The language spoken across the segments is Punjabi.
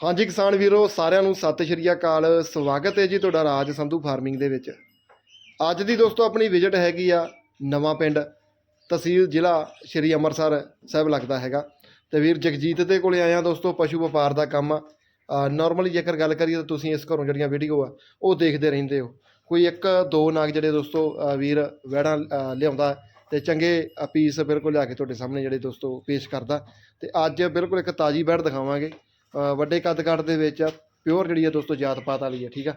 ਹਾਂਜੀ ਕਿਸਾਨ ਵੀਰੋ, ਸਾਰਿਆਂ ਨੂੰ ਸਤਿ ਸ਼੍ਰੀ ਅਕਾਲ। ਸਵਾਗਤ ਹੈ ਜੀ ਤੁਹਾਡਾ ਰਾਜ ਸੰਧੂ ਫਾਰਮਿੰਗ ਦੇ ਵਿੱਚ। ਅੱਜ ਦੀ ਦੋਸਤੋ ਆਪਣੀ ਵਿਜ਼ਿਟ ਹੈਗੀ ਆ ਨਵਾਂ ਪਿੰਡ, ਤਹਿਸੀਲ ਜ਼ਿਲ੍ਹਾ ਸ਼੍ਰੀ ਅੰਮ੍ਰਿਤਸਰ ਸਾਹਿਬ ਲੱਗਦਾ ਹੈਗਾ। ਤੇ ਵੀਰ ਜਗਜੀਤ ਦੇ ਕੋਲੇ ਆਇਆ ਦੋਸਤੋ, ਪਸ਼ੂ ਵਪਾਰ ਦਾ ਕੰਮ। ਆ ਨਾਰਮਲੀ ਜੇਕਰ ਗੱਲ ਕਰੀਏ ਤਾਂ ਤੁਸੀਂ ਇਸ ਘਰੋਂ ਜਿਹੜੀਆਂ ਵੀਡੀਓ ਆ, ਉਹ ਦੇਖਦੇ ਰਹਿੰਦੇ ਹੋ। ਕੋਈ ਇੱਕ, ਦੋ ਨਾਗ ਜਿਹੜੇ ਦੋਸਤੋ ਵੀਰ ਵਹਿੜਾਂ ਲਿਆਉਂਦਾ ਤੇ ਚੰਗੇ ਪੀਸ ਬਿਲਕੁਲ ਲਿਆ ਕੇ ਤੁਹਾਡੇ ਸਾਹਮਣੇ ਜਿਹੜੇ ਦੋਸਤੋ ਪੇਸ਼ ਕਰਦਾ। ਤੇ ਅੱਜ ਬਿਲਕੁਲ ਇੱਕ ਤਾਜੀ ਬੈੜ ਦਿਖਾਵਾਂਗੇ। ਵੱਡੇ ਕੱਦ ਕੱਦ ਦੇ ਵਿੱਚ ਪਿਓਰ ਜਿਹੜੀ ਆ ਦੋਸਤੋ ਜਾਤ ਪਾਤ ਵਾਲੀ ਹੈ, ਠੀਕ ਆ?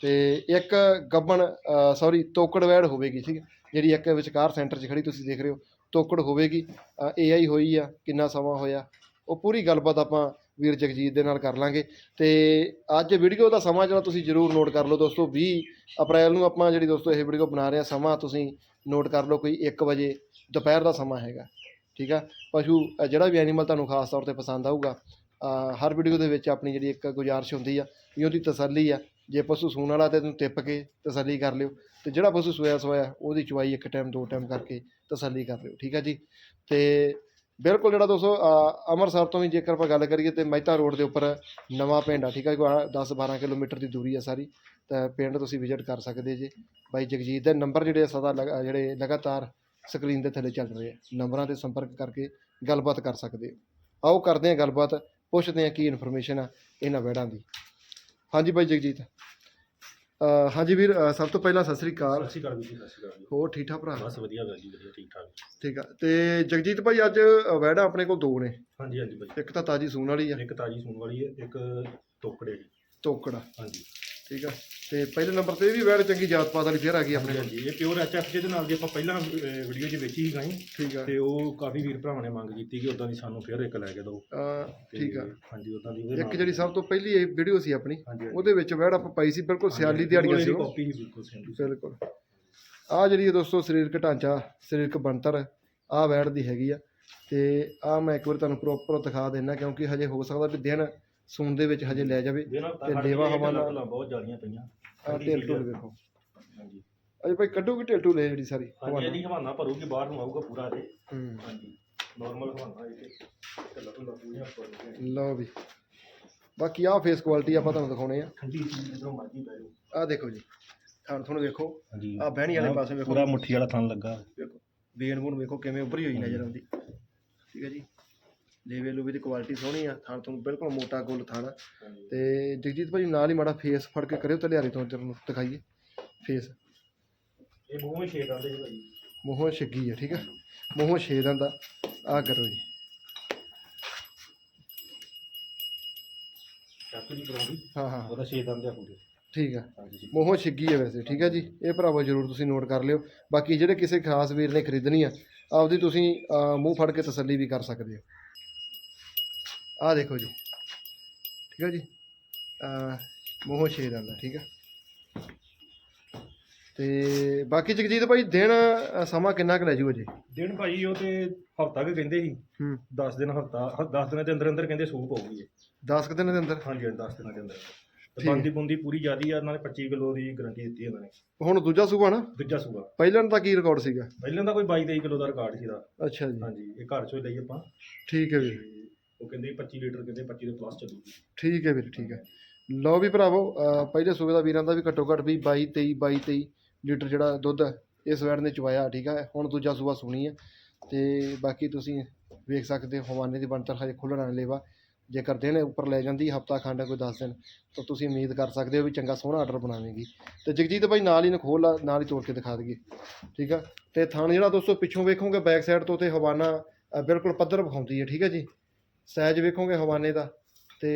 ਤੇ ਇੱਕ ਗੱਬਣ ਸੌਰੀ ਤੋਕੜ ਵੈੜ ਹੋਵੇਗੀ, ਠੀਕ ਹੈ ਜਿਹੜੀ ਇੱਕ ਵਿਚਕਾਰ ਸੈਂਟਰ 'ਚ ਖੜੀ ਤੁਸੀਂ ਦੇਖ ਰਹੇ ਹੋ, ਤੋਕੜ ਹੋਵੇਗੀ। ਏਆਈ ਹੋਈ ਆ, ਕਿੰਨਾ ਸਮਾਂ ਹੋਇਆ, ਉਹ ਪੂਰੀ ਗੱਲਬਾਤ ਆਪਾਂ ਵੀਰ ਜਗਜੀਤ ਦੇ ਨਾਲ ਕਰ ਲਾਂਗੇ। ਤੇ ਅੱਜ ਵੀਡੀਓ ਦਾ ਸਮਾਂ ਜਿਹੜਾ ਤੁਸੀਂ ਜਰੂਰ ਨੋਟ ਕਰ ਲਓ ਦੋਸਤੋ 20 ਅਪ੍ਰੈਲ ਨੂੰ ਆਪਾਂ ਜਿਹੜੀ ਦੋਸਤੋ ਇਹ ਵੀਡੀਓ ਬਣਾ ਰਹੇ ਹਾਂ ਸਮਾਂ ਤੁਸੀਂ ਨੋਟ ਕਰ ਲਓ ਕੋਈ 1 ਵਜੇ, ਦੁਪਹਿਰ ਦਾ ਸਮਾਂ ਹੈਗਾ, ਠੀਕ ਆ? ਪਸ਼ੂ ਜਿਹੜਾ ਵੀ ਐਨੀਮਲ ਤੁਹਾਨੂੰ ਖਾਸ ਤੌਰ ਤੇ ਪਸੰਦ ਆਊਗਾ ਹਰ ਵੀਡੀਓ ਦੇ ਵਿੱਚ ਆਪਣੀ ਜਿਹੜੀ ਇੱਕ ਗੁਜ਼ਾਰਿਸ਼ ਹੁੰਦੀ ਆ ਵੀ ਉਹਦੀ ਤਸੱਲੀ ਆ। ਜੇ ਪਸ਼ੂ ਸੂਣ ਵਾਲਾ ਤੇ ਇਹਨੂੰ ਟਿੱਪ ਕੇ ਤਸੱਲੀ ਕਰ ਲਿਓ ਤੇ ਜਿਹੜਾ ਪਸ਼ੂ ਸੋਇਆ ਸੋਇਆ, ਉਹਦੀ ਚੁਆਈ ਇੱਕ ਟਾਈਮ ਦੋ ਟਾਈਮ ਕਰਕੇ ਤਸੱਲੀ ਕਰ ਲਿਓ, ਠੀਕ ਆ ਜੀ? ਤੇ ਬਿਲਕੁਲ ਜਿਹੜਾ ਦੋਸਤੋ ਅੰਮ੍ਰਿਤਸਰ ਤੋਂ ਵੀ ਜੇਕਰ ਆਪਾਂ ਗੱਲ ਕਰੀਏ ਤੇ ਮਹਿਤਾ ਰੋਡ ਦੇ ਉੱਪਰ ਨਵਾਂ ਪਿੰਡ ਆ, ਠੀਕ ਆ ਕੋਈ 10 12 ਕਿਲੋਮੀਟਰ ਦੀ ਦੂਰੀ ਆ ਸਾਰੀ, ਤਾਂ ਪਿੰਡ ਤੁਸੀਂ ਵਿਜ਼ਿਟ ਕਰ ਸਕਦੇ ਜੇ। ਬਾਈ ਜਗਜੀਤ ਦੇ ਨੰਬਰ ਜਿਹੜੇ ਆ ਸਦਾ ਲਗਾ- ਜਿਹੜੇ ਲਗਾਤਾਰ ਸਕਰੀਨ ਦੇ ਥੱਲੇ ਚੱਲ ਰਹੇ ਆ। ਨੰਬਰਾਂ ਤੇ ਸੰਪਰਕ ਕਰਕੇ ਗੱਲਬਾਤ ਕਰ ਸਕਦੇ ਹੋ। ਆਓ ਕਰਦੇ ਹਾਂ ਗੱਲਬਾਤ। ਪੁੱਛਦੇ ਹਾਂ ਕੀ ਇਨਫੋਰਮੇਸ਼ਨ ਆ ਇਹਨਾਂ ਵੈੜਾਂ ਦੀ। ਹਾਂਜੀ ਬਾਈ ਜਗਜੀਤ। ਹਾਂਜੀ ਵੀਰ ਸਭ ਤੋਂ ਪਹਿਲਾਂ ਸਤਿ ਸ੍ਰੀ ਅਕਾਲ। ਸਤਿ ਸ਼੍ਰੀ ਅਕਾਲ ਵੀਰ ਜੀ ਸਤਿ ਸ਼੍ਰੀ ਅਕਾਲ ਜੀ। ਹੋਰ ਠੀਕ ਠਾਕ ਭਰਾ? ਬਸ ਵਧੀਆ ਗੱਲ ਜੀ ਵਧੀਆ ਠੀਕ ਠਾਕ। ਠੀਕ ਆ। ਤੇ ਜਗਜੀਤ ਭਾਈ ਅੱਜ ਵੈੜਾਂ ਆਪਣੇ ਕੋਲ ਦੋ ਨੇ। ਹਾਂਜੀ ਹਾਂਜੀ ਬਾਈ। ਇੱਕ ਤਾਂ ਤਾਜੀ ਸੂਣ ਵਾਲੀ ਆ। ਇੱਕ ਤਾਜੀ ਸੂਣ ਵਾਲੀ ਹੈ ਇੱਕ ਟੋਕੜੇ ਜੀ ਤੋਕੜਾ। ਹਾਂਜੀ। ਠੀਕ ਆ। ਤੇ ਪਹਿਲੇ ਨੰਬਰ ਤੇ ਇਹ ਵੀ ਵੈੜ ਚੰਗੀ ਜਾਤ ਪਾਤ ਵਾਲੀ ਫੇਰ ਆ ਗਈ ਆਪਣੇ ਕੋਲ ਹਾਂਜੀ ਇਹ ਪਿਓਰ ਐਚਐਫ ਜਿਹਦੇ ਨਾਲ ਦੀ ਆਪਾਂ ਪਹਿਲਾਂ ਵੀਡੀਓ 'ਚ ਵੇਚੀ ਸੀ ਗਾਈ। ਠੀਕ ਆ। ਤੇ ਉਹ ਕਾਫੀ ਵੀਰ ਭਰਾਵਾਂ ਨੇ ਮੰਗ ਕੀਤੀ ਕਿ ਉਦਾਂ ਦੀ ਸਾਨੂੰ ਫਿਰ ਇੱਕ ਲੈ ਕੇ ਦਿਓ। ਅ, ਤੇ ਠੀਕ ਆ। ਹਾਂਜੀ ਉਦਾਂ ਦੀ ਉਹਦੇ ਇੱਕ ਜਿਹੜੀ ਸਭ ਤੋਂ ਪਹਿਲੀ ਇਹ ਵੀਡੀਓ ਸੀ ਆਪਣੀ ਹਾਂਜੀ ਹਾਂਜੀ। ਉਹਦੇ ਵਿੱਚ ਵੈੜ ਆਪਾਂ ਪਾਈ ਸੀ ਬਿਲਕੁਲ ਸਿਆਲੀ ਦਿਹਾੜੀਆਂ ਸੀ ਉਹ। ਕਾਪੀ ਬਿਲਕੁਲ ਸੇਮ ਬਿਲਕੁਲ। ਆ ਜਿਹੜੀ ਹੈ ਦੋਸਤੋ ਸਰੀਰਕ ਢਾਂਚਾ ਸਰੀਰਕ ਬਣਤਰ ਆ ਵੈੜ ਦੀ ਹੈਗੀ ਆ। ਤੇ ਆ ਮੈਂ ਇੱਕ ਵਾਰ ਤੁਹਾਨੂੰ ਪ੍ਰੋਪਰ ਦਿਖਾ ਦੇਣਾ ਕਿਉਂਕਿ ਹਜੇ ਹੋ ਸਕਦਾ ਵੀ ਦਿਨ ਸੂਣ ਦੇ ਵਿੱਚ ਹਜੇ ਲੈ ਜਾਵੇ। ਨਾਲ ਤੇ ਲੇਵਾ ਹਵਾ ਨਾਲ- ਬਹੁਤ ਜ਼ਿਆਦੀਆਂ ਪਈਆਂ। ਆ ਢਿੱਲ ਢੁੱਲ ਵੇਖੋ। ਹਾਂਜੀ। ਅਜੇ ਭਾਈ ਕੱਢੋਗੇ ਢਿੱਲ ਢੁੱਲ ਇਹ ਜਿਹੜੀ ਸਾਰੀ? ਹਾਂਜੀ ਹਵਾਨਾ। ਇਹਦੀ ਹਵਾਨਾ ਭਰੂਗੀ ਬਾਹਰ ਨੂੰ ਆਊਗਾ ਪੂਰਾ ਇਹ। ਹੂੰ। ਹਾਂਜੀ ਨਾਰਮਲ ਹਵਾਨਾ ਇਹ ਤੇ। ਲੱਗ ਲੱਗ ਪੂਰੀਆਂ ਪਰ ਲਓ ਵੀ। ਬਾਕੀ ਆ ਫੇਸ ਕੁਆਲਿਟੀ ਆਪਾਂ ਤੁਹਾਨੂੰ ਦਿਖਾਉਣੇ ਆ। ਠੰਡੀ ਚੀਜ਼ ਜਦੋਂ ਮਰਜ਼ੀ ਬੈ ਜਾਓ। ਆ ਦੇਖੋ ਜੀ। ਥਣ ਥਣ ਵੇਖੋ। ਹਾਂਜੀ। ਆ ਬਹਿਣੀ ਵਾਲੇ ਪਾਸੇ ਵੇਖੋ। ਪੂਰਾ ਮੁੱਠੀ ਵਾਲਾ ਥਣ ਲੱਗਾ। ਵੇਖੋ। ਬੇਨ ਬੂਨ ਵੇਖੋ ਕਿਵੇਂ ਉੱਭਰੀ ਹੋਈ ਨਜ਼ਰ ਆਉਂਦੀ। ਠੀਕ ਹੈ ਜੀ। ਲੇਵੇ ਲੂਵੇ ਦੀ ਕੁਆਲਿਟੀ ਸੋਹਣੀ ਆ ਥਣ ਤੁਹਾਨੂੰ ਬਿਲਕੁਲ ਮੋਟਾ ਗੁੱਲ ਥਣ। ਤੇ ਜਗਜੀਤ ਭਾਜੀ ਨਾਲ ਹੀ ਮਾੜਾ ਫੇਸ ਫੜ ਕੇ ਕਰਿਓ ਤਲਿਆਰੀ ਤੋਂ ਜਰ ਨੂੰ ਦਿਖਾਈਏ ਫੇਸ ਇਹ ਮੂੰਹ ਛੇਦ ਆਉਂਦੇ ਜੀ ਭਾਈ ਮੂੰਹੋਂ ਛਿੱਗੀ ਆ ਠੀਕ ਆ? ਮੂੰਹੋਂ ਛੇ ਦੰਦਾ ਆ ਕਰੋ ਜੀ। ਚਾਕੂ ਦੀ ਕਰਾਉਂਦੀ ਹਾਂ ਹਾਂ। ਉਹਦਾ ਛੇਦ ਆਉਂਦੇ ਆ ਪੂਰੇ। ਠੀਕ ਆ। ਮੂੰਹੋਂ ਛਿੱਗੀ ਹੈ ਵੈਸੇ ਠੀਕ ਹੈ ਜੀ? ਇਹ ਭਰਾਵੋ ਜਰੂਰ ਤੁਸੀਂ ਨੋਟ ਕਰ ਲਿਓ। ਬਾਕੀ ਜਿਹੜੇ ਕਿਸੇ ਖਾਸ ਵੀਰ ਨੇ ਖਰੀਦਣੀ ਆ ਆਪਦੀ ਤੁਸੀਂ ਮੂੰਹ ਫੜ ਕੇ ਤਸੱਲੀ ਵੀ ਕਰ ਸਕਦੇ ਹੋ। ਆਹ ਦੇਖੋ ਜੀ। ਠੀਕ ਹੈ ਜੀ? ਮੂੰਹੋਂ ਛੇ ਦੰਦਾ ਠੀਕ ਹੈ ਤੇ ਬਾਕੀ ਜਗਜੀਤ ਭਾਈ ਦਿਨ ਸਮਾਂ ਕਿੰਨਾ ਕੁ ਲੈ ਜੂ? ਅਜੇ ਦਿਨ ਭਾਈ ਉਹ ਤੇ ਹਫਤਾ ਕੁ ਕਹਿੰਦੇ ਸੀ। ਹੂੰ। 10 ਦਿਨ ਹਫਤਾ 10 ਦਿਨਾਂ ਦੇ ਅੰਦਰ ਅੰਦਰ ਕਹਿੰਦੇ ਸੂਪ ਹੋਊਗੀ ਇਹ 10 ਕੁ ਦਿਨ ਦੇ ਅੰਦਰ? ਹਾਂਜੀ 10 ਦਿਨਾਂ ਦੇ ਅੰਦਰ। ਤੇ। ਬੰਦੀ ਬੁੰਦੀ ਪੂਰੀ ਜਿਆਦੀ ਆ ਉਹਨਾਂ ਨੇ 25 ਕਿਲੋ ਦੀ ਗਾਰੰਟੀ ਦਿੱਤੀ ਇਹਨਾਂ ਨੇ। ਹੁਣ ਦੂਜਾ ਸੂਬਾ ਨਾ? ਦੂਜਾ ਸੂਆ ਪਹਿਲਾਂ ਦਾ ਕੀ ਰਿਕਾਰਡ ਸੀਗਾ? ਪਹਿਲਾਂ ਦਾ ਕੋਈ 22 23 ਕਿਲੋ ਦਾ ਰਿਕਾਰਡ ਸੀਦਾ ਅੱਛਾ ਜੀ। ਹਾਂਜੀ ਇਹ ਘਰ ਚੋਂ ਲਈ ਆਪਾਂ। ਠੀਕ ਹੈ ਤੇ ਉਹ ਕਹਿੰਦੇ 25 ਲੀਟਰ ਕਹਿੰਦੇ 25 ਤੋਂ ਪਲੱਸ ਚੱਲੂਗੀ। ਠੀਕ ਹੈ ਵੀਰ ਠੀਕ ਹੈ। ਲਓ ਵੀ ਭਰਾਵੋ ਅਹ ਪਹਿਲੇ ਸੂਬੇ ਦਾ ਵੀਰਾਂ ਦਾ ਵੀ ਘੱਟੋ ਘੱਟ ਵੀ 22 23 22 23 ਲੀਟਰ ਜਿਹੜਾ ਦੁੱਧ ਇਸ ਵੈੜ ਨੇ ਚਵਾਇਆ ਠੀਕ ਹੈ। ਹੁਣ ਦੂਜਾ ਸੂਬਾ ਸੁਣੀ ਹੈ ਤੇ ਬਾਕੀ ਤੁਸੀਂ ਵੇਖ ਸਕਦੇ ਹੋ ਹਵਾਨੇ ਦੀ ਬਣਤਰ ਹਜੇ ਖੁੱਲਣਾ ਲੇਵਾ। ਜੇਕਰ ਦਿਨ ਉੱਪਰ ਲੈ ਜਾਂਦੀ ਹਫਤਾ ਖੰਡ ਕੋਈ 10 ਦਿਨ ਤਾਂ ਤੁਸੀਂ ਉਮੀਦ ਕਰ ਸਕਦੇ ਹੋ ਵੀ ਚੰਗਾ ਸੋਹਣਾ ਆਰਡਰ ਬਣਾਵੇਗੀ। ਤੇ ਜਗਜੀਤ ਭਾਈ ਨਾਲ ਹੀ ਨਖੋਲ ਆ, ਨਾਲ ਹੀ ਤੋੜ ਕੇ ਦਿਖਾ ਦਈਏ ਠੀਕ ਆ ਤੇ ਥਣ ਜਿਹੜਾ ਦੋਸਤੋ ਪਿੱਛੋਂ ਵੇਖੋਗੇ ਬੈਕ ਸਾਈਡ ਤੋਂ ਤੇ ਹਵਾਨਾ ਅ, ਬਿਲਕੁਲ ਪੱਧਰ ਵਿਖਾਉਂਦੀ ਹੈ ਠੀਕ ਹੈ ਜੀ। ਸਾਈਜ਼ ਵੇਖੋਗੇ ਹਵਾਨੇ ਦਾ, ਤੇ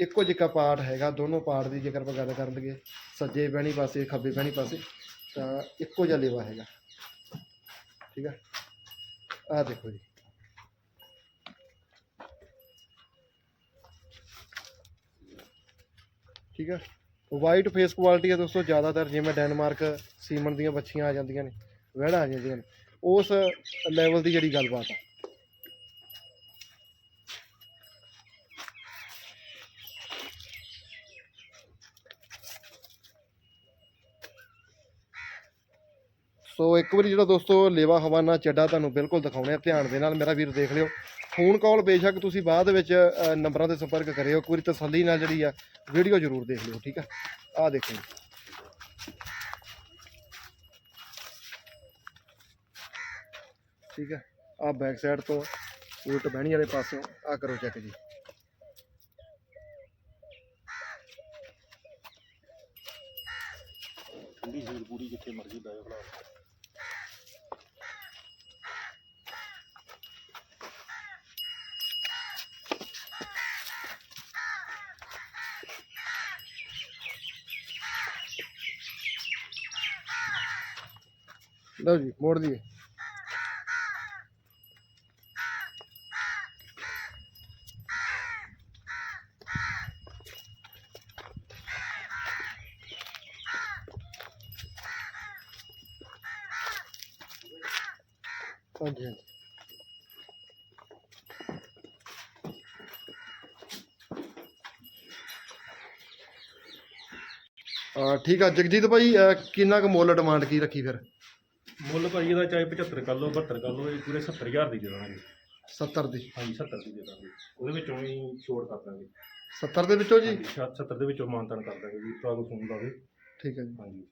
ਇੱਕੋ ਜਿਹਾ ਪਾਰਟ ਹੈਗਾ, ਦੋਨੋਂ ਪਾਰਟ ਦੀ ਜੇਕਰ ਆਪਾਂ ਗੱਲ ਕਰ ਲਈਏ, ਸੱਜੇ ਬਹਿਣੀ ਪਾਸੇ, ਖੱਬੇ ਬਹਿਣੀ ਪਾਸੇ, ਤਾਂ ਇੱਕੋ ਜਿਹਾ ਲੇਵਾ ਹੈਗਾ। ਠੀਕ ਆ? ਆਹ ਦੇਖੋ ਜੀ। ਠੀਕ ਆ? ਵਾਈਟ ਫੇਸ ਕੁਆਲਿਟੀ ਆ ਦੋਸਤੋ, ਜ਼ਿਆਦਾਤਰ ਜਿਵੇਂ ਡੈਨਮਾਰਕ ਸੀਮਨ ਦੀਆਂ ਬੱਚੀਆਂ ਆ ਜਾਂਦੀਆਂ ਨੇ, ਵਹਿੜਾਂ ਆ ਜਾਂਦੀਆਂ ਨੇ, ਉਸ ਲੈਵਲ ਦੀ ਜਿਹੜੀ ਗੱਲਬਾਤ ਆ। ਸੋ ਇੱਕ ਵਾਰੀ ਜਿਹੜਾ ਦੋਸਤੋ ਲੇਵਾ ਹਵਾਨਾ ਚੱਡਾ ਤੁਹਾਨੂੰ ਬਿਲਕੁਲ ਦਿਖਾਉਣੇ ਆ, ਧਿਆਨ ਦੇ ਨਾਲ ਮੇਰਾ ਵੀਰ ਦੇਖ ਲਿਓ। ਫੋਨ ਕਾਲ ਬੇਸ਼ੱਕ ਤੁਸੀਂ ਬਾਅਦ ਵਿੱਚ ਨੰਬਰਾਂ ਤੇ ਸੰਪਰਕ ਕਰਿਓ, ਇੱਕ ਵਾਰੀ ਤਸੱਲੀ ਨਾਲ ਜਿਹੜੀ ਆ ਵੀਡੀਓ ਜ਼ਰੂਰ ਦੇਖ ਲਿਓ, ਠੀਕ ਆ? ਆਹ ਦੇਖੋ ਜੀ। ਠੀਕ ਆ? ਆਹ ਬੈਕ ਸਾਈਡ ਤੋਂ ਉਲਟ ਬਹਿਣੀ ਵਾਲੇ ਪਾਸਿਓਂ ਆ ਕਰੋ ਚੈੱਕ ਜੀ। ਠੰਡੀ ਸੀਲ ਪੂਰੀ ਜਿੱਥੇ ਮਰਜ਼ੀ ਲਾਇਓ ਭਲਾ ਲਓ ਜੀ, ਮੋੜ ਦਈਏ ਹਾਂਜੀ ਹਾਂਜੀ। ਠੀਕ ਆ, ਜਗਜੀਤ ਭਾਈ, ਅਹ ਕਿੰਨਾ ਕੁ ਮੁੱਲ ਡਿਮਾਂਡ ਕੀ ਰੱਖੀ ਫਿਰ? ਮੁੱਲ ਭਾਜੀ ਇਹਦਾ ਚਾਹੇ 75 ਕਰ ਲਓ 72 ਕਰ ਲਓ ਇਹ ਪੂਰੇ 70000 ਦੀ ਦੇ ਦਾਂਗੇ। 70 ਦੀ? ਹਾਂਜੀ 70 ਦੀ ਦੇ ਦਾਂਗੇ। ਉਹਦੇ ਵਿੱਚੋਂ ਵੀ ਛੋੜ ਕਰ ਦਾਂਗੇ। 70 ਦੇ ਵਿੱਚੋਂ ਜੀ? ਹਾਂਜੀ, ਸ਼ਾ- 70 ਦੇ ਵਿੱਚੋਂ ਮਾਨਤਾਨ ਕਰ ਦਾਂਗੇ ਜੀ ਭਰਾ ਨੂੰ ਫੋਨ ਲਾਵੇ ਠੀਕ ਹੈ ਜੀ। ਹਾਂਜੀ।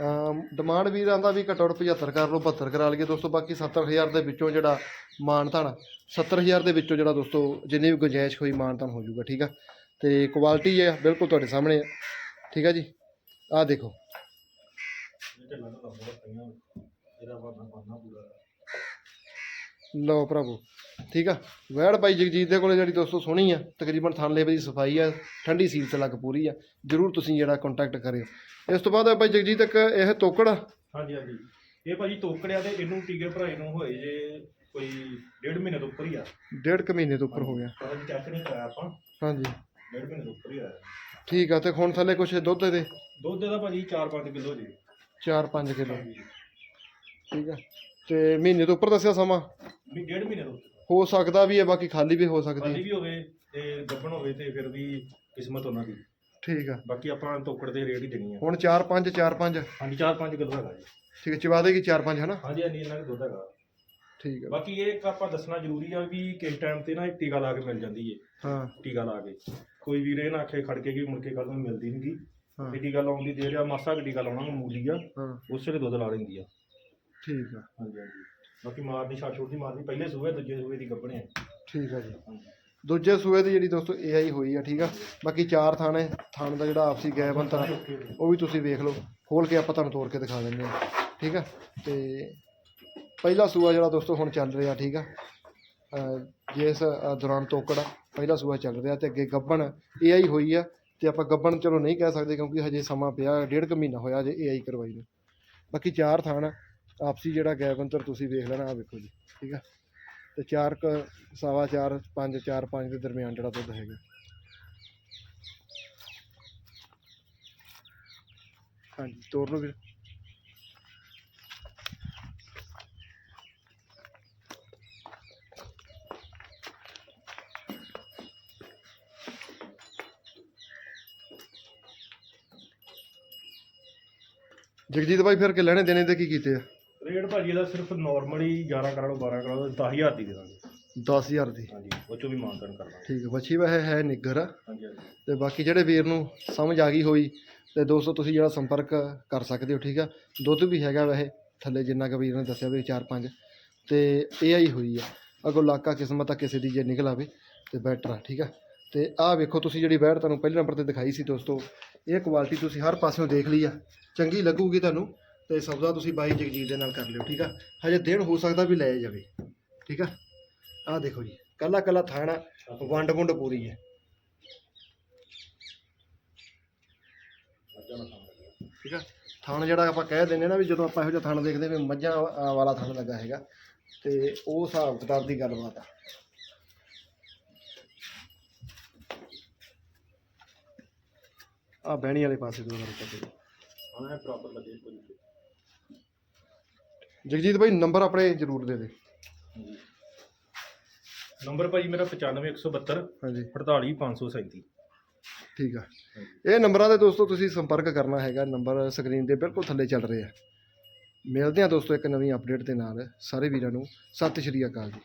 ਅਮ ਡਿਮਾਂਡ ਵੀਰਾਂ ਦਾ ਵੀ ਘੱਟੋ ਘੱਟ 75 ਕਰ ਲਓ 72 ਕਰਾ ਲਈਏ। ਦੋਸਤੋ ਬਾਕੀ 70000 ਦੇ ਵਿੱਚੋਂ ਜਿਹੜਾ ਮਾਨਤਾਨ 70000 ਦੇ ਵਿੱਚੋਂ ਜਿਹੜਾ ਦੋਸਤੋ ਜਿੰਨੀ ਵੀ ਗੁੰਜਾਇਸ਼ ਹੋਈ ਮਾਨਤਾਨ ਹੋ ਜਾਊਗਾ ਠੀਕ ਆ? ਤੇ ਕੁਆਲਿਟੀ ਹੈ ਬਿਲਕੁਲ ਤੁਹਾਡੇ ਸਾਹਮਣੇ ਆ। ਠੀਕ ਆ ਜੀ? ਆਹ ਦੇਖੋ। ਇਹ ਢਿੱਲਾ ਢਿੱਲਾ ਬਹੁਤ ਪਈਆਂ ਇਹਦਾ ਪੂਰਾ। ਲਓ ਭਰਾਵੋ ਠੀਕ ਆ? ਵੈੜ ਬਾਈ ਜਗਜੀਤ ਦੇ ਕੋਲੇ ਜਿਹੜੀ ਦੋਸਤੋ ਸੋਹਣੀ ਆ ਤਕਰੀਬਨ ਥਣ ਲੇਵੇ ਦੀ ਸਫ਼ਾਈ ਆ ਠੰਡੀ ਸੀਲ ਤੇ ਲੱਗ ਪੂਰੀ ਆ। ਜਰੂਰ ਤੁਸੀਂ ਜਿਹੜਾ ਕੰਟੈਕਟ ਕਰਿਓ। ਇਸ ਤੋਂ ਬਾਅਦ ਬਾਈ ਜਗਜੀਤ ਇੱਕ ਇਹ ਤੋਕੜ ਹਾਂਜੀ ਹਾਂਜੀ। ਇਹ ਭਾਜੀ ਤੋਕੜਿਆ ਤੇ ਇਹਨੂੰ ਟੀਕੇ ਭਰਾਏ ਨੂੰ ਹੋਏ ਜੇ ਕੋਈ ਡੇਢ ਮਹੀਨੇ ਤੋਂ ਉੱਪਰ ਹੀ ਆ। ਡੇਢ ਕੁ ਮਹੀਨੇ ਤੋਂ ਉੱਪਰ ਹੋ ਗਿਆ। ਅਜੇ ਚੈੱਕ ਨਹੀਂ ਕਰਾਇਆ ਆਪਾਂ। ਹਾਂਜੀ। ਡੇਢ ਮਹੀਨੇ ਤੋਂ ਉੱਪਰ ਹੀ ਆਇਆ ਠੀਕ ਆ ਤੇ ਹੁਣ ਥੱਲੇ ਕੁਛ ਦੁੱਧ ਦੇ? ਦੁੱਧ ਦਾ ਭਾਜੀ 4-5 ਕਿਲੋ ਜੀ। 4-5 ਕਿਲੋ। ਹਾਂਜੀ। ਠੀਕ ਆ। ਤੇ ਮਹੀਨੇ ਤੋਂ ਉੱਪਰ ਦੱਸਿਆ ਸਮਾਂ? ਵੀ ਡੇਢ ਮਹੀਨੇ ਤੋਂ ਹੋ ਸਕਦਾ ਵੀ ਹੈ ਬਾਕੀ ਖਾਲੀ ਵੀ ਹੋ ਸਕਦੀ ਖਾਲੀ ਹੈ। ਵੀ ਹੋਵੇ ਤੇ ਗੱਭਣ ਹੋਵੇ ਤੇ ਫਿਰ ਵੀ ਕਿਸਮਤ ਉਹਨਾਂ ਦੀ। ਠੀਕ ਆ। ਬਾਕੀ ਆਪਾਂ ਤੋਕੜ ਦੇ ਰੇਟ ਹੀ ਦੇਣੀ ਆ। ਹੁਣ 4-5 4-5 ਹਾਂਜੀ 4-5 ਕਿਲੋ ਹੈਗਾ ਜੀ। ਠੀਕ ਹੈ ਚਵਾ ਦੇਗੀ 4-5 ਹਨਾ? ਹਾਂਜੀ ਹਾਂਜੀ ਇਹਨਾਂ ਦਾ ਦੁੱਧ ਹੈਗਾ। ਠੀਕ ਆ। ਬਾਕੀ ਇਹ ਇੱਕ ਆਪਾਂ ਦੱਸਣਾ ਜ਼ਰੂਰੀ ਆ ਵੀ ਕਿਸ ਟਾਈਮ ਤੇ ਨਾ ਇਹ ਟੀਕਾ ਲਾ ਕੇ ਮਿਲ ਜਾਂਦੀ ਏ। ਹਾਂ। ਟੀਕਾ ਲਾ ਕੇ। ਕੋਈ ਵੀਰ ਇਹ ਨਾ ਆਖੇ ਖੜ ਕੇ ਕਿ ਮੁੜ ਕੇ ਕੱਲ ਨੂੰ ਮਿਲਦੀ ਨਹੀਂਗੀ ਹਾਂ। ਇਹ ਟੀਕਾ ਲਾਉਣ ਦੀ ਦੇਰ ਆ ਮਾਸਾ ਕੁ ਟੀਕਾ ਲਾਉਣਾ ਮਾਮੂਲੀ ਆ। ਹਾਂ। ਉਸੇ ਵੇਲੇ ਦੁੱਧ ਲਾ ਲੈਂਦੀ ਆ। ਠੀਕ ਆ। ਹਾਂਜੀ ਹਾਂਜੀ। ਬਾਕੀ ਮਾਰਨੀ ਛਾਟ ਛੋਟ ਮਾਰਨੀ ਪਹਿਲੇ ਸੂਏ ਦੂਜੇ ਸੂਏ ਦੀ ਗੱਭਣੇ ਆ। ਠੀਕ ਆ ਜੀ। ਹਾਂਜੀ। ਦੂਜੇ ਸੂਏ ਦੀ ਜਿਹੜੀ ਦੋਸਤੋ AI ਹੋਈ ਆ ਠੀਕ ਆ। ਬਾਕੀ ਚਾਰ ਥਾਣੇ ਥਾਣ ਦਾ ਜਿਹੜਾ ਆਪਸੀ ਗੈਪ ਅੰਤਰ ਆ, ਉਹ ਵੀ ਤੁਸੀਂ ਵੇਖ ਲਓ। ਖੋਲ ਕੇ ਆਪਾਂ ਤੁਹਾਨੂੰ ਤੋੜ ਕੇ ਦਿਖਾ ਦਿੰਦੇ ਆ ਠੀਕ ਆ। ਤੇ ਪਹਿਲਾ ਸੂਆ ਜਿਹੜਾ ਦੋਸਤੋ ਹੁਣ ਚੱਲ ਰਿਹਾ ਠੀਕ ਆ। ਅਹ ਜਿਸ ਅਹ ਦੌਰਾਨ ਤੋਕੜ ਆ, ਪਹਿਲਾ ਸੂਆ ਚੱਲ ਰਿਹਾ ਤੇ ਅੱਗੇ ਗੱਬਣ AI ਹੋਈ ਆ। ਤੇ ਆਪਾਂ ਗੱਬਣ ਚਲੋ ਨਹੀਂ ਕਹਿ ਸਕਦੇ ਕਿਉਂਕਿ ਹਜੇ ਸਮਾਂ ਪਿਆ ਡੇਢ ਕੁ ਮਹੀਨਾ ਹੋਇਆ ਜੇ AI ਕਰਵਾਈ ਨੂੰ। ਬਾਕੀ ਚਾਰ ਥਾਣ ਆ, ਆਪਸੀ ਜਿਹੜਾ ਗੈਪ ਅੰਤਰ ਤੁਸੀਂ ਵੇਖ ਲੈਣਾ ਆ ਵੇਖੋ ਜੀ, ਠੀਕ ਆ? ਤੇ ਚਾਰ ਕ, ਸਵਾ ਚਾਰ, ਪੰਜ ਚਾਰ, ਪੰਜ ਦੇ ਦਰਮਿਆਨ ਜਿਹੜਾ ਦੁੱਧ ਹੈਗਾ। ਹਾਂਜੀ, ਤੋਰ ਲਓ ਵੀਰ। ਜਗਜੀਤ ਬਾਈ, ਫਿਰ ਕਿ ਲੈਣੇ, ਦੇਣੇ ਤੇ ਕੀ ਕੀਤੇ ਆ? ਰੇਟ ਭਾਜੀ ਇਹਦਾ ਸਿਰਫ ਨਾਰਮਲੀ 11 ਕਰਾ ਲਓ 12 ਕਰਾ ਲਓ 10000 ਦੀ ਦੇ ਦਾਂਗੇ। 10000 ਦੀ। ਹਾਂਜੀ ਉਹ ਚੋਂ ਵੀ ਮਾਨਤਨ ਕਰ ਦਾਂਗੇ ਠੀਕ ਹੈ ਵੱਛੀ ਵੈਸੇ ਹੈ ਨਿੱਗਰ ਆ। ਹਾਂਜੀ ਹਾਂਜੀ। ਤੇ ਬਾਕੀ ਜਿਹੜੇ ਵੀਰ ਨੂੰ ਸਮਝ ਆ ਗਈ ਹੋਈ ਤੇ ਦੋਸਤੋ ਤੁਸੀਂ ਜਿਹੜਾ ਸੰਪਰਕ ਕਰ ਸਕਦੇ ਹੋ ਠੀਕ ਆ? ਦੁੱਧ ਵੀ ਹੈਗਾ ਵੈਸੇ ਥੱਲੇ ਜਿੰਨਾ ਕੁ ਵੀਰ ਨੇ ਦੱਸਿਆ ਵੀ 4-5 ਤੇ ਇਹ ਆਈ ਹੋਈ ਆ ਅਗੋ ਲਾਕਾ ਕਿਸਮਤ ਆ ਕਿਸੇ ਦੀ ਜੇ ਨਿਕਲ ਆਵੇ ਤੇ ਬੈਟਰ ਆ ਠੀਕ ਆ? ਤੇ ਆਹ ਵੇਖੋ ਤੁਸੀਂ ਜਿਹੜੀ ਬੈਟ ਤੁਹਾਨੂੰ ਪਹਿਲੇ ਨੰਬਰ ਤੇ ਦਿਖਾਈ ਸੀ ਦੋਸਤੋ ਇਹ ਕੁਆਲਿਟੀ ਤੁਸੀਂ ਹਰ ਪਾਸਿਓਂ ਦੇਖ ਲਈ ਆ। ਚੰਗੀ ਲੱਗੂਗੀ ਤੁਹਾਨੂੰ। ਤੇ ਸੌਦਾ ਤੁਸੀਂ ਬਾਈ ਜਗਜੀਤ ਦੇ ਨਾਲ ਕਰ ਲਿਓ, ਠੀਕ ਆ? ਹਜੇ ਦਿਨ ਹੋ ਸਕਦਾ ਵੀ ਲੈ ਜਾਵੇ, ਠੀਕ ਆ? ਆਹ ਦੇਖੋ ਜੀ, ਕੱਲਾ ਕੱਲਾ ਥਾਣਾ, ਵੰਡ ਵੁੰਡ ਪੂਰੀ ਹੈ। ਠੀਕ ਆ? ਥਣ ਜਿਹੜਾ ਆਪਾਂ ਕਹਿ ਦਿੰਦੇ ਨਾ ਵੀ ਜਦੋਂ ਆਪਾਂ ਇਹੋ ਜਿਹਾ ਥਣ ਦੇਖਦੇ ਵੀ ਮੱਝਾਂ ਵਾਲਾ ਥਣ ਲੱਗਾ ਹੈਗਾ, ਤੇ ਉਹ ਹਿਸਾਬ ਕਿਤਾਬ ਦੀ ਗੱਲਬਾਤ ਆ। ਆ ਬਹਿਣੀ ਵਾਲੇ ਪਾਸੇ ਤੋਂ ਗੱਲ ਕਰਦੇ ਹਾਂ ਪ੍ਰੋਪਰ ਲੱਗੇ ਕੋਈ ਜਗਜੀਤ ਭਾਈ ਨੰਬਰ ਆਪਣੇ ਜ਼ਰੂਰ ਦੇ ਦੇ। ਨੰਬਰ ਭਾਜੀ ਮੇਰਾ 95172 ਹਾਂਜੀ। 48537 ਠੀਕ ਆ। ਇਹ ਨੰਬਰਾਂ ਦੇ ਦੋਸਤੋ ਤੁਸੀਂ ਸੰਪਰਕ ਕਰਨਾ ਹੈਗਾ। ਨੰਬਰ ਸਕਰੀਨ ਦੇ ਬਿਲਕੁਲ ਥੱਲੇ ਚੱਲ ਰਹੇ ਆ। ਮਿਲਦੇ ਆ ਦੋਸਤੋ ਇੱਕ ਨਵੀਂ ਅਪਡੇਟ ਦੇ ਨਾਲ। ਸਾਰੇ ਵੀਰਾਂ ਨੂੰ ਸਤਿ ਸ਼੍ਰੀ ਅਕਾਲ ਜੀ।